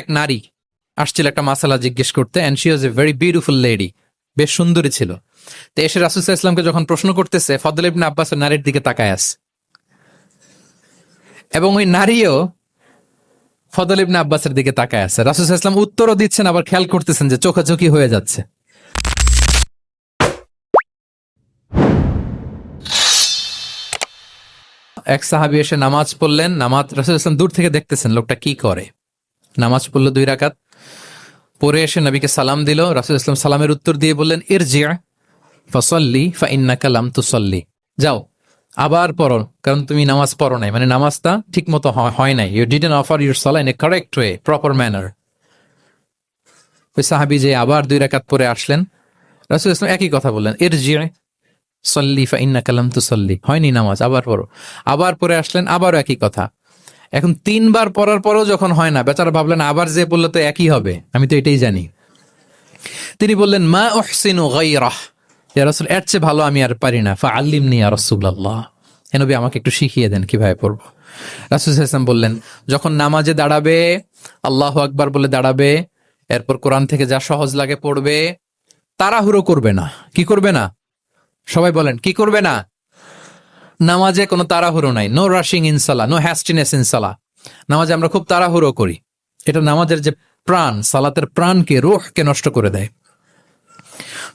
এক নারী আসছিল একটা মাসালা জিজ্ঞেস করতে and she was a very beautiful lady বেশ সুন্দরী ছিল। তো এসে রাসুসাহ ইসলামকে যখন প্রশ্ন করতেছে, ফদল ইবনে আব্বাসের নারীর দিকে তাকায় আছে। এবং ওই নারীও ফদল ইবনে আব্বাসের দিকে তাকায় আছে। রাসুসাহ ইসলাম উত্তরও দিচ্ছেন, আবার খেয়াল করতেছেন যে চোখাচোখি হয়ে যাচ্ছে। এক সাহাবি এসে নামাজ পড়লেন, নামাজ রাসুল ইসলাম দূর থেকে দেখতেছেন লোকটা কি করে। নামাজ পড়ল দুই রাকাত। পরে এসে নবীকে সালাম দিল। রাসুল ইসলাম সালামের উত্তর দিয়ে বললেন এর জিয়া ফসল্লি ফা ইন্না কালাম তুসল্লি। যাও, আবার পড়ো, কারণ তুমি নামাজ পড়ো নাই। মানে নামাজটা ঠিক মতো হয় নাই। ইউ ডিডেন্ট অফার ইউর সলা in a correct way proper manner ওই সাহাবি যে আবার দুই রাকাত পরে আসলেন, রাসুল ইসলাম একই কথা বললেন এর জিয়া সল্লি ফা ইন্না কালাম তুসল্লি। হয়নি নামাজ, আবার পড়ো। আবার পরে আসলেন, আবারও একই কথা। এখন তিনবার পড়ার পরেও যখন হয় না, বেচারা ভাবলেন আবার যে বলল তো একই হবে। আমি তো এটাই জানি। তিনি বললেন, মা ওহসিনু গাইরাহ ইয়া রাসূল, এর চেয়ে ভালো আমি আর পারি না। ফা আল্লিমনি ইয়া রাসূলুল্লাহ। হে নবী, আমাকে একটু শিখিয়ে দেন কীভাবে পড়ব। রাসূল হাসান বললেন, যখন নামাজে দাঁড়াবে, আল্লাহ আকবার বলে দাঁড়াবে, এরপর কোরআন থেকে যা সহজ লাগে পড়বে, তাড়াহুড়ো করবে না। কি করবে না? সবাই বলেন, কি করবে না? নামাজে কোনো তাড়াহুড়ো নাই। নো রাশিং ইনসালা নো হ্যাস্টিনেস ইনসালা নামাজে আমরা খুব তাড়াহুড়ো করি। এটা নামাজের যে প্রাণ, সালাতের প্রাণকে, রোহকে নষ্ট করে দেয়।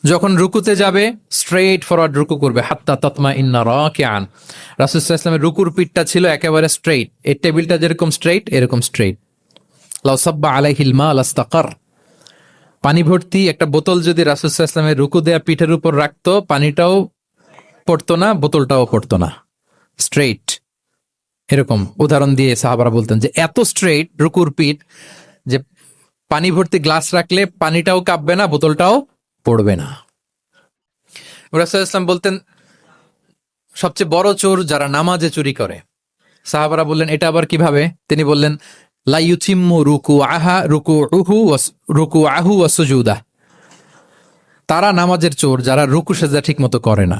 যখন রুকুতে যাবে স্ট্রেট ফরওয়ার্ড রুকু করবে। হাত্তা তৎমা ইন্না রাকিআন। রাসূলুল্লাহ ইসলামের রুকুর পিঠটা ছিল একেবারে স্ট্রেট এই টেবিলটা যেরকম স্ট্রেট এরকম স্ট্রেট লাউ সাব্বা আলাইহিল মা লাস্তাকার পানি ভর্তি একটা বোতল যদি রাসূলুল্লাহ ইসলামের রুকু দেয়া পিঠের উপর রাখতো, পানিটাও পড়তো না, বোতলটাও পড়তো না। স্ট্রেট এরকম উদাহরণ দিয়ে সাহাবারা বলতেন যে, এত স্ট্রেট রুকুর পিঠ যে পানি ভর্তি গ্লাস রাখলে পানিটাও কাঁপবে না, বোতলটাও পড়বে না। ইসলাম বলতেন, সবচেয়ে বড় চোর যারা নামাজে চুরি করে। সাহাবারা বললেন, এটা আবার কীভাবে? তিনি বললেন রুকু আহা রুকু উহু রুকু আহু ওয়াসুজুদা তারা নামাজের চোর যারা রুকু সেজা ঠিক মতো করে না।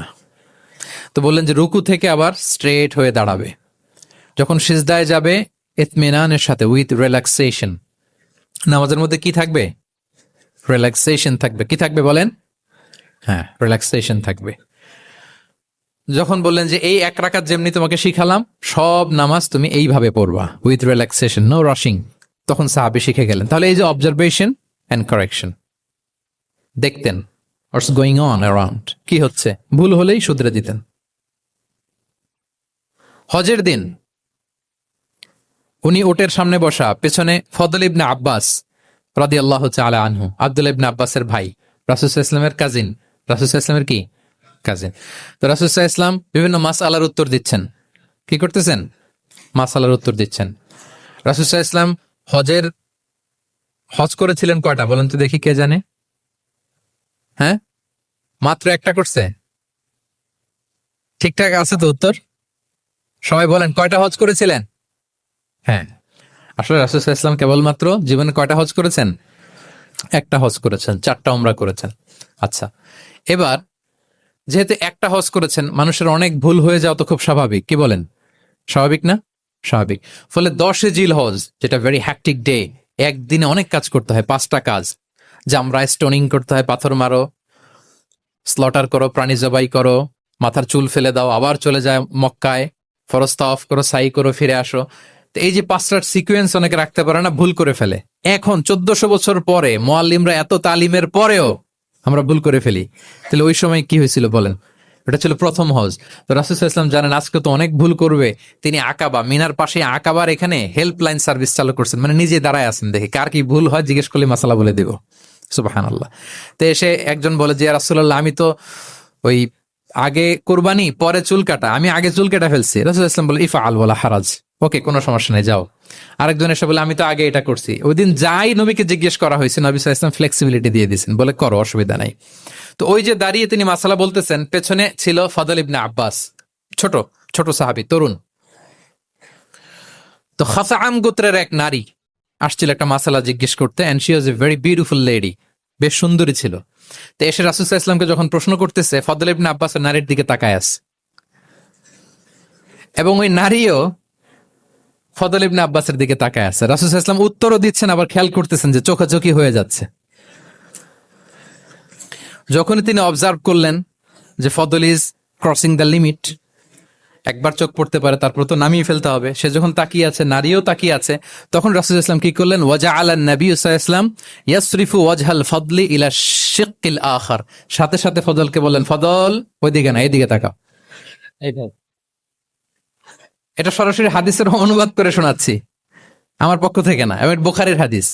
তো বললেন যে রুকু থেকে আবার স্ট্রেট হয়ে দাঁড়াবে। যখন সিজদায় যাবে, ইতমিনানের সাথে উইথ রিল্যাক্সেশন নামাজের মধ্যে কি থাকবে? রিল্যাক্সেশন থাকবে। কি থাকবে বলেন? হ্যাঁ রিল্যাক্সেশন থাকবে। যখন বললেন যে এই এক রাকাত যেমনি তোমাকে শিখালাম, সব নামাজ তুমি এইভাবে পড়বা উইথ রিল্যাক্সেশন নো রাশিং তখন সাহাবি শিখে গেলেন। তাহলে এই যে অবজারভেশন অ্যান্ড কারেকশন দেখতেন হোয়াটস গোয়িং অন অ্যারাউন্ড কি হচ্ছে? ভুল হলেই শুধরে দিতেন। হজের দিন। উনি ওটের সামনে বসা, পেছনে ফদল ইবনে আব্বাস রাদি আল্লাহ আলা আনহু আব্দুল ইবনে আব্বাসের ভাই রাসুসাহ ইসলামের কাজিন রাসুসাহ ইসলামের কি? কাজিন তো রাসুসাহ ইসলাম বিভিন্ন মাস আলার উত্তর দিচ্ছেন। কি করতেছেন? মাস আলার উত্তর দিচ্ছেন। রাসুসাহ ইসলাম হজের হজ করেছিলেন কয়টা? বলেন তো দেখি কে জানে। হ্যাঁ? মাত্র একটা করছে। ঠিকঠাক আছে তো উত্তর? সবাই বলেন, কয়টা হজ করেছিলেন? হ্যাঁ। আসলে রাসুল ইসলাম কেবলমাত্র জীবনে কয়টা হজ করেছেন? একটা হজ করেছেন, চারটা উমরা করেছেন। আচ্ছা এবার যেহেতু একটা হজ করেছেন, মানুষের অনেক ভুল হয়ে যাওয়া তো খুব স্বাভাবিক। কি বলেন? স্বাভাবিক না? স্বাভাবিক। ফলে দশে জিল হজ যেটা ভেরি হ্যাকটিক ডে একদিনে অনেক কাজ করতে হয়, পাঁচটা কাজ। জামরায় স্টোনিং করতে হয়, পাথর মারো স্লটার করো, প্রাণী জবাই করো, মাথার চুল ফেলে দাও, আবার চলে যায় মক্কায়। ফরস্তা অফ করো, সাই করো, ফিরে আসো। তো এই যে পাঁচটার সিকুয়েন্স অনেকে রাখতে পারে না, ভুল করে ফেলে। এখন চোদ্দশো বছর পরে মোয়াল্লিমরা এত তালিমের পরেও আমরা ভুল করে ফেলি। তাহলে ওই সময় কি হয়েছিল বলেন? এটা ছিল প্রথম হজ। তো রাসুল ইসলাম জানেন, আজকে তো অনেক ভুল করবে। তিনি আকাবা, মিনার পাশে আকাবার এখানে হেল্পলাইন সার্ভিস চালু করছেন। মানে নিজে দাঁড়ায় আছেন, দেখি কার কি ভুল হয়, জিজ্ঞেস করলে মাসালা বলে দেব। সুবাহান আল্লাহ তো এসে একজন বলে যে রাসুল্লাহ আমি তো ওই আগে কোরবানি, পরে চুল কাটা। আমি আগে চুল কেটে ফেলছি। রাসুল ইসলাম বলে ইফা আল বলা হারাজ। ওকে, কোনো সমস্যা নেই, যাও। আরেকজন এসে বলে আমি তো আগে এটা করছি। ওই দিন যাই নবীকে জিজ্ঞেস করা হয়েছে, নবী ইসলাম ফ্লেক্সিবিলিটি দিয়ে দিয়েছেন। বলে, করো, অসুবিধা নাই। তো ওই যে দাঁড়িয়ে তিনি মাসালা বলতেছেন, পেছনে ছিল ফদল ইবনে আব্বাস, ছোট ছোট সাহাবি, তরুণ। তো খাসাআম গোত্রের এক নারী আসছিল একটা মাসালা জিজ্ঞেস করতে and she was a very beautiful lady বেশ সুন্দরী ছিল। তো এসে রাসুসাহ ইসলামকে যখন প্রশ্ন করতেছে ফদল ইবনে আব্বাসের নারীর দিকে তাকায় আছে। এবং ওই নারীও ফদল ইবনে আব্বাসের দিকে তাকায় আছে। রাসুল ইসলাম উত্তরও দিচ্ছেন, আবার খেয়াল করতেছেন যে চোখাচোখি হয়ে যাচ্ছে। যখনই তিনি অবজার্ভ করলেন যে Fadl is crossing the limit একবার চোখ পড়তে পারে তারপর তো নামিয়ে ফেলতে হবে। সে যখন তাকিয়ে আছে নারীও তাকিয়ে আছে তখন রাসুল ইসলাম কি করলেন? ওয়াজা আলা নবী ইসলাম ইয়াসরিফু ওয়াজহাল ফদলি ইলা শিকিল আখার। সাথে সাথে ফদলকে বললেন ফদল ওইদিকে না এইদিকে তাকাও। এটা সরাসরি হাদিসের অনুবাদ করে শোনাচ্ছি। আমার পক্ষ থেকে না এবার বোখারের হাদিস।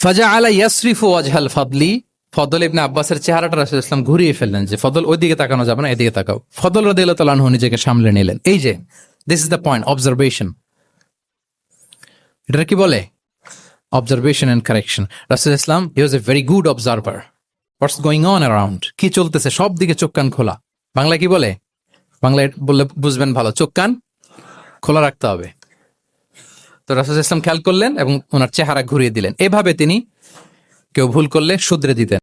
ফাজা আলা ইয়াসরিফু ওয়াজহাল ফদলি ফদল ইবনে আব্বাসের চেহারাটা রাসুল ইসলাম ঘুরিয়ে ফেললেন যে, ফদল ওইদিকে তাকানো যাবে না, এদিকে তাকাও। ফদল তাআলা আনহু নিজেকে সামলে নিলেন। এই যে this is the point observation এটা কি বলে? অবজারভেশন এন্ড কারেকশন রাসুল ইসলাম he was a very good observer what's going on around কি চলতেছে? সব দিকে চোখ কান খোলা। বাংলা কি বলে? বাংলায় বললে বুঝবেন ভালো, চোখ কান খোলা রাখতে হবে। তো রাসুল ইসলাম খেয়াল করলেন এবং ওনার চেহারা ঘুরিয়ে দিলেন। এভাবে তিনি কেউ ভুল করলে শুধরে দিতেন।